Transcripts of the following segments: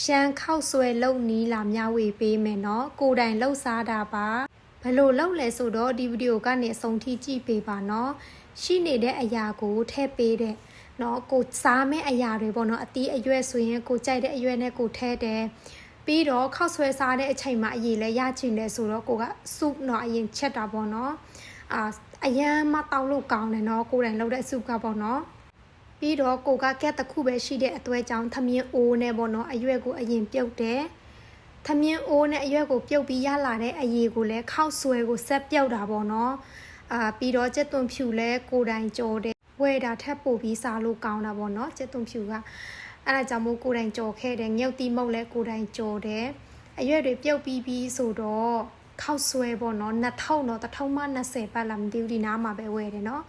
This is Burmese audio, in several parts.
ရှမ်းခောက်ဆွဲလုံနီးလာမျှဝေပေးမယ်နော်ကိုယ်တိုင်လှုပ်ရှားတာပါဘယ်လိုလုပ်လဲဆိုတော့ဒီဗီဒီယိုကနေအဆုံးထိကြည့်ပေးပါနော်ရှိနေတဲ့အရာကိုထည့်ပေးတဲ့နော်ကိုစားမဲ့အရာတွေပေါ့နော်အတီးအရွက်ဆိုရင်ကိုကြိုက်တဲ့အရွက်နဲ့ကိုထည့်တယ်ပြီးတော့ခောက်ဆွဲစားတဲ့အချိန်မှာအရေးလဲရချင်တယ်ဆိုတော့ကိုကစုတော့အရင်ချက်တာပေါ့နော်အာအရန်မတောက်လို့ကောင်းတယ်နော်ကိုယ်တိုင်လုပ်တဲ့အစုကပေါ့နော် ပြီးတော့ကိုကကက်တစ်ခုပဲရှိတဲ့အသွဲကြောင့်သမင်းအိုးနဲ့ပေါ့နော်အရွက်ကိုအရင်ပြုတ်တယ်သမင်းအိုးနဲ့အရွက်ကိုပြုတ်ပြီးရလာတဲ့အရည်ကိုလည်းခောက်ဆွဲကိုဆက်ပြုတ်တာပေါ့နော်အာပြီးတော့ကျက်သွန်ဖြူလဲကိုယ်တိုင်ကြော်တယ်ဝဲတာထက်ပိုပြီးစားလို့ကောင်းတာပေါ့နော်ကျက်သွန်ဖြူကအဲ့ဒါကြောင့်မို့ကိုယ်တိုင်ကြော်ခဲ့တယ်ငုတ်တိမုတ်လဲကိုယ်တိုင်ကြော်တယ်အရွက်တွေပြုတ်ပြီးပြီးဆိုတော့ခောက်ဆွဲပေါ့နော်2000တော့1000မှ20ပတ်လာမသိဘူးဒီနားမှာပဲဝဲတယ်နော်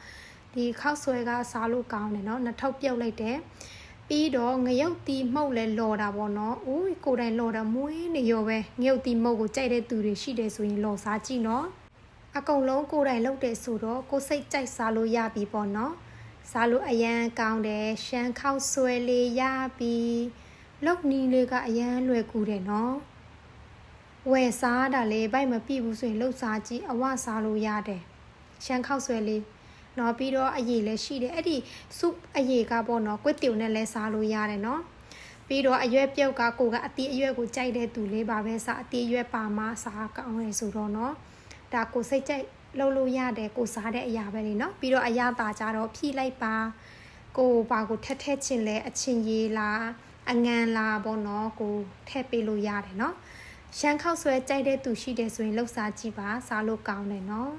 ဒီခောက်ဆွဲကစားလို့ကောင်းတယ်နော်နှစ်ထုပ်ပြုတ်လိုက်တယ်ပြီးတော့ငရုတ်တီမှုတ်လဲလော်တာပေါ့နော်ဦးကိုယ်တိုင်လော်တာမွေးနေရောပဲငရုတ်တီမှုတ်ကိုကြိုက်တဲ့သူတွေရှိတယ်ဆိုရင်လော်စားကြည့်နော်အကုန်လုံးကိုယ်တိုင်လုပ်တယ်ဆိုတော့ကိုယ်စိတ်ကြိုက်စားလို့ရပြီပေါ့နော်စားလို့အရန်ကောင်းတယ်ရှမ်းခောက်ဆွဲလေးရပြီလုတ်နီးလေးကအရန်လွယ်ကူတယ်နော်ဝယ်စားတာလေဘိုက်မပြည့်ဘူးဆိုရင်လှုပ်စားကြည့်အဝစားလို့ရတယ်ရှမ်းခောက်ဆွဲလေး နော်ပြီးတော့အရည်လည်းရှိတယ်အဲ့ဒီစုအရည်ကပေါ့နော်ကွက်တီုံနဲ့လည်းစားလို့ရတယ်နော်ပြီးတော့အရွက်ပြုတ်ကကိုကအတီးအရွက်ကိုကြိုက်တဲ့သူလေးပါပဲစားအတီးအရွက်ပါမှစားကောင်းတယ်ဆိုတော့နော်ဒါကိုစိတ်ကြိုက်လှုပ်လို့ရတယ်ကိုစားတဲ့အရာပဲလေနော်ပြီးတော့အရသာကြတော့ဖြီးလိုက်ပါကိုပါကိုထက်ထက်ချင်လဲအချင်းရေးလားအငန်လားပေါ့နော်ကိုထည့်ပေးလို့ရတယ်နော်ရှမ်းခောက်ဆွဲကြိုက်တဲ့သူရှိတယ်ဆိုရင်လှုပ်စားကြည့်ပါစားလို့ကောင်းတယ်နော်